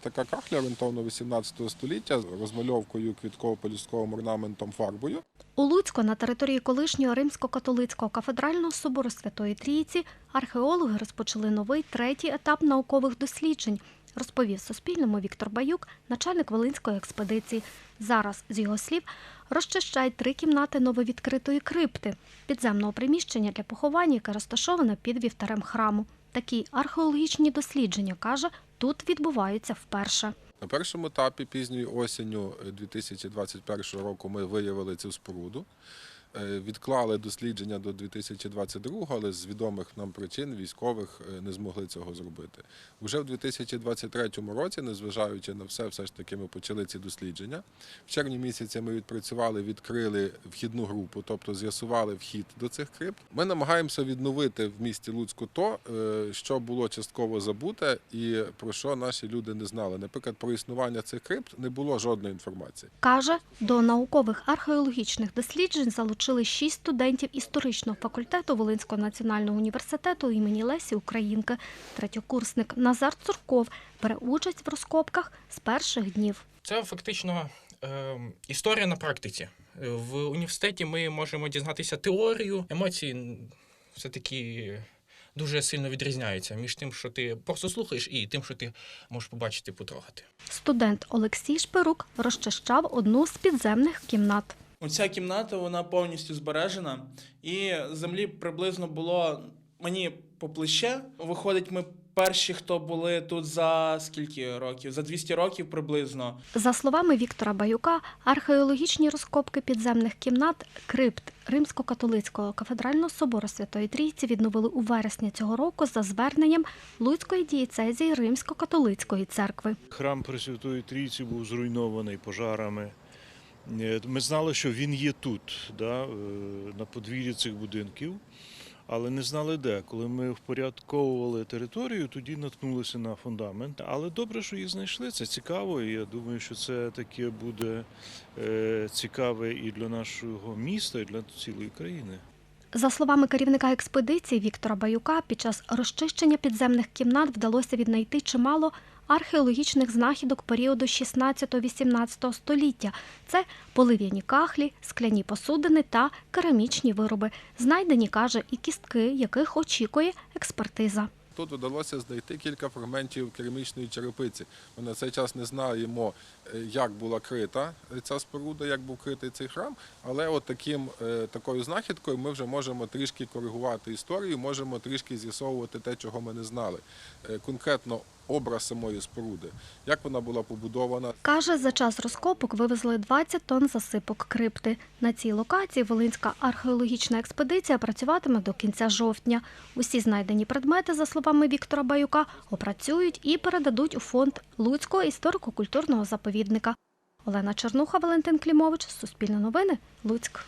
Така кахля орієнтовно 18 століття з розмальовкою квітково-полюстковим орнаментом фарбою. У Луцьку на території колишнього римсько-католицького кафедрального собору Святої Трійці археологи розпочали новий третій етап наукових досліджень, розповів Суспільному Віктор Баюк, начальник Волинської експедиції. Зараз, з його слів, розчищають три кімнати нововідкритої крипти, підземного приміщення для поховань, яке розташоване під вівтарем храму. Такі археологічні дослідження, каже, тут відбуваються вперше. На першому етапі пізньою осінню е, 2021 року ми виявили цю споруду. Е, Відклали дослідження до 2022, але з відомих нам причин військових е, не змогли цього зробити. Уже в 2023 році, незважаючи на все, все ж таки ми почали ці дослідження. В червні місяці ми відпрацювали, відкрили вхідну групу, тобто з'ясували вхід до цих крипт. Ми намагаємося відновити в місті Луцьку то, е, що було частково забуте і про що наші люди не знали. Наприклад, про існування цих крипт не було жодної інформації. Каже, до наукових археологічних досліджень залучили шість студентів історичного факультету Волинського національного університету імені Лесі Українки. Третьокурсник Назар Цурков бере участь в розкопках з перших днів. Це фактично е, історія на практиці. Е, В університеті ми можемо дізнатися теорію, емоції все-таки дуже сильно відрізняються між тим, що ти просто слухаєш, і тим, що ти можеш побачити, потрогати. Студент Олексій Шпирук розчищав одну з підземних кімнат. Оця кімната вона повністю збережена, і землі приблизно було мені по плече. Виходить, ми перші, хто були тут за скільки років? За 200 років приблизно. За словами Віктора Баюка, археологічні розкопки підземних кімнат крипт Римсько-католицького кафедрального собору Святої Трійці відновили у вересні цього року за зверненням Луцької дієцезії Римсько-католицької церкви. Храм Пресвятої Трійці був зруйнований пожарами. Е, Ми знали, що він є тут, да, е, на подвір'ї цих будинків, але не знали де. Коли ми впорядковували територію, тоді наткнулися на фундамент. Але добре, що їх знайшли. Це цікаво. І я думаю, що це таке буде е, цікаве і для нашого міста, і для цілої країни. За словами керівника експедиції Віктора Баюка, під час розчищення підземних кімнат вдалося віднайти чимало археологічних знахідок періоду 16-18 століття. Це полив'яні кахлі, скляні посудини та керамічні вироби. Знайдені, каже, і кістки, яких очікує експертиза. Тут вдалося знайти кілька фрагментів керамічної черепиці. Ми на цей час не знаємо, е, як була крита ця споруда, як був критий цей храм. Але от таким, е, такою знахідкою ми вже можемо трішки коригувати історію, можемо трішки з'ясовувати те, чого ми не знали. Е, Конкретно образ самої споруди, як вона була побудована, Каже, за час розкопок вивезли 20 тонн засипок крипти. На цій локації Волинська археологічна експедиція працюватиме до кінця жовтня. Усі знайдені предмети, за словами Віктора Баюка, опрацюють і передадуть у фонд Луцького історико-культурного заповідника. Олена Чернуха, Валентин Клімович, Суспільне новини, Луцьк.